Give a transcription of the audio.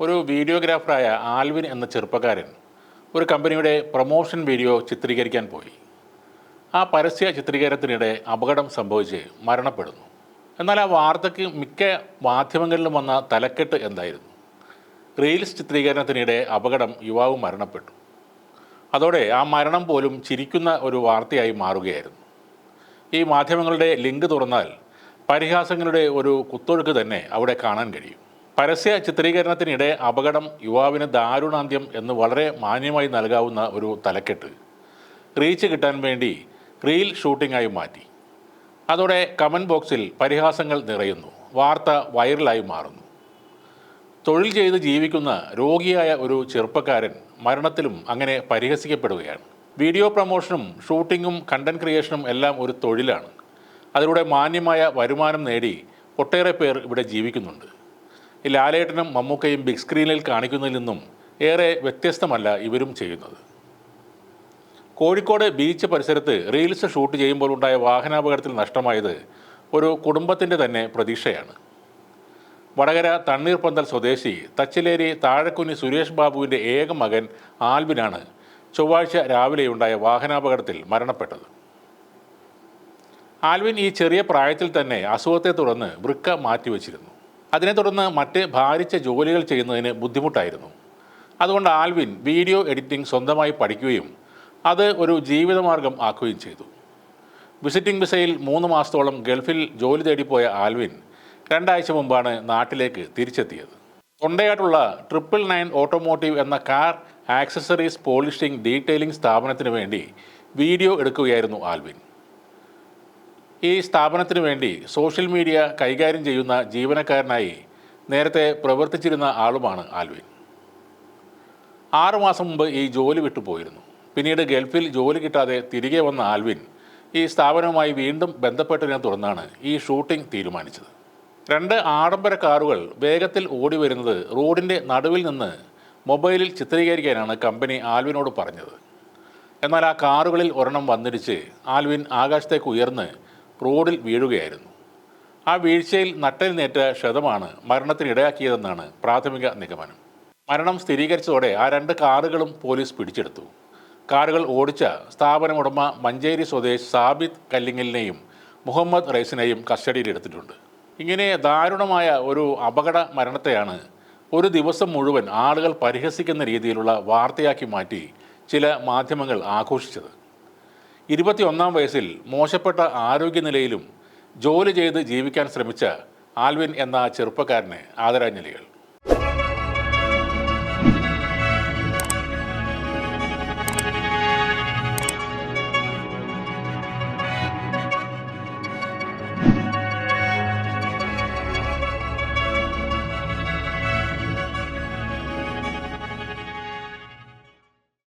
ഒരു വീഡിയോഗ്രാഫറായ ആൽവിൻ എന്ന ചെറുപ്പക്കാരൻ ഒരു കമ്പനിയുടെ പ്രൊമോഷൻ വീഡിയോ ചിത്രീകരിക്കാൻ പോയി. ആ പരസ്യ ചിത്രീകരണത്തിനിടെ അപകടം സംഭവിച്ച് മരണപ്പെടുന്നു. എന്നാൽ ആ വാർത്തയ്ക്ക് മിക്ക മാധ്യമങ്ങളിലും വന്ന തലക്കെട്ട് എന്തായിരുന്നു? റീൽസ് ചിത്രീകരണത്തിനിടെ അപകടം യുവാവ് മരണപ്പെട്ടു. അതോടെ ആ മരണം പോലും ചിരിക്കുന്ന ഒരു വാർത്തയായി മാറുകയായിരുന്നു. ഈ മാധ്യമങ്ങളുടെ ലിങ്ക് തുറന്നാൽ പരിഹാസങ്ങളുടെ ഒരു കുത്തൊഴുക്ക് തന്നെ അവിടെ കാണാൻ കഴിയും. പരസ്യ ചിത്രീകരണത്തിനിടെ അപകടം യുവാവിന് ദാരുണാന്ത്യം എന്ന് വളരെ മാന്യമായി നൽകാവുന്ന ഒരു തലക്കെട്ട്. റീച്ച് കിട്ടാൻ വേണ്ടി റീൽ ഷൂട്ടിംഗായി മാറ്റി. അതോടെ കമന്റ് ബോക്സിൽ പരിഹാസങ്ങൾ നിറയുന്നു. വാർത്ത വൈറലായി മാറുന്നു. തൊഴിൽ ചെയ്ത് ജീവിക്കുന്ന രോഗിയായ ഒരു ചെറുപ്പക്കാരൻ മരണത്തിലും അങ്ങനെ പരിഹസിക്കപ്പെടുകയാണ്. വീഡിയോ പ്രൊമോഷനും ഷൂട്ടിങ്ങും കണ്ടന്റ് ക്രിയേഷനും എല്ലാം ഒരു തൊഴിലാണ്. അതിലൂടെ മാന്യമായ വരുമാനം നേടി ഒട്ടേറെ പേർ ഇവിടെ ജീവിക്കുന്നുണ്ട്. ലാലേട്ടനും മമ്മൂക്കയും ബിഗ് സ്ക്രീനിൽ കാണിക്കുന്നതിൽ നിന്നും ഏറെ വ്യത്യസ്തമല്ല ഇവരും ചെയ്യുന്നത്. കോഴിക്കോട് ബീച്ച് പരിസരത്ത് റീൽസ് ഷൂട്ട് ചെയ്യുമ്പോൾ ഉണ്ടായ വാഹനാപകടത്തിൽ നഷ്ടമായത് ഒരു കുടുംബത്തിന്റെ തന്നെ പ്രതീക്ഷയാണ്. വടകര തണ്ണീർപ്പന്തൽ സ്വദേശി തച്ചിലേരി താഴക്കുനി സുരേഷ് ബാബുവിന്റെ ഏക മകൻ ആൽബിനാണ് ചൊവ്വാഴ്ച രാവിലെയുണ്ടായ വാഹനാപകടത്തിൽ മരണപ്പെട്ടത്. ആൽവിൻ ഈ ചെറിയ പ്രായത്തിൽ തന്നെ അസുഖത്തെ തുടർന്ന് വൃക്ക മാറ്റിവെച്ചിരുന്നു. അതിനെ തുടർന്ന് മറ്റ് ഭാരിച്ച ജോലികൾ ചെയ്യുന്നതിന് ബുദ്ധിമുട്ടായിരുന്നു. അതുകൊണ്ട് ആൽവിൻ വീഡിയോ എഡിറ്റിംഗ് സ്വന്തമായി പഠിക്കുകയും അത് ഒരു ജീവിതമാർഗം ആക്കുകയും ചെയ്തു. വിസിറ്റിംഗ് വിസയിൽ മൂന്ന് മാസത്തോളം ഗൾഫിൽ ജോലി തേടിപ്പോയ ആൽവിൻ രണ്ടാഴ്ച മുമ്പാണ് നാട്ടിലേക്ക് തിരിച്ചെത്തിയത്. തൊണ്ടയായിട്ടുള്ള ട്രിപ്പിൾ നയൻ ഓട്ടോമോട്ടീവ് എന്ന കാർ ആക്സസറീസ് പോളിഷിംഗ് ഡീറ്റെയിലിംഗ് സ്ഥാപനത്തിന് വേണ്ടി വീഡിയോ എടുക്കുകയായിരുന്നു ആൽവിൻ. ഈ സ്ഥാപനത്തിനു വേണ്ടി സോഷ്യൽ മീഡിയ കൈകാര്യം ചെയ്യുന്ന ജീവനക്കാരനായി നേരത്തെ പ്രവർത്തിച്ചിരുന്ന ആളുമാണ് ആൽവിൻ. ആറുമാസം മുമ്പ് ഈ ജോലി വിട്ടു പോയിരുന്നു. പിന്നീട് ഗൾഫിൽ ജോലി കിട്ടാതെ തിരികെ വന്ന ആൽവിൻ ഈ സ്ഥാപനവുമായി വീണ്ടും ബന്ധപ്പെട്ടതിനെ തുടർന്നാണ് ഈ ഷൂട്ടിംഗ് തീരുമാനിച്ചത്. രണ്ട് ആഡംബര കാറുകൾ വേഗത്തിൽ ഓടി വരുന്നത് റോഡിന്റെ നടുവിൽ നിന്ന് മൊബൈലിൽ ചിത്രീകരിക്കാനാണ് കമ്പനി ആൽവിനോട് പറഞ്ഞത്. എന്നാൽ ആ കാറുകളിൽ ഒരെണ്ണം വന്നിടിച്ച് ആൽവിൻ ആകാശത്തേക്ക് ഉയർന്ന് റോഡിൽ വീഴുകയായിരുന്നു. ആ വീഴ്ചയിൽ നട്ടലിനേറ്റ ക്ഷതമാണ് മരണത്തിനിടയാക്കിയതെന്നാണ് പ്രാഥമിക നിഗമനം. മരണം സ്ഥിരീകരിച്ചതോടെ ആ രണ്ട് കാറുകളും പോലീസ് പിടിച്ചെടുത്തു. കാറുകൾ ഓടിച്ച സ്ഥാപന ഉടമ മഞ്ചേരി സ്വദേശ് സാബിത് കല്ലിങ്ങലിനെയും മുഹമ്മദ് റൈസിനെയും കസ്റ്റഡിയിലെടുത്തിട്ടുണ്ട് ഇങ്ങനെ ദാരുണമായ ഒരു അപകട മരണത്തെയാണ് ഒരു ദിവസം മുഴുവൻ ആളുകൾ പരിഹസിക്കുന്ന രീതിയിലുള്ള വാർത്തയാക്കി മാറ്റി ചില മാധ്യമങ്ങൾ ആഘോഷിച്ചത്. ഇരുപത്തിയൊന്നാം വയസ്സിൽ മോശപ്പെട്ട ആരോഗ്യനിലയിലും ജോലി ചെയ്ത് ജീവിക്കാൻ ശ്രമിച്ച ആൽവിൻ എന്ന ചെറുപ്പക്കാരന് ആദരാഞ്ജലികൾ.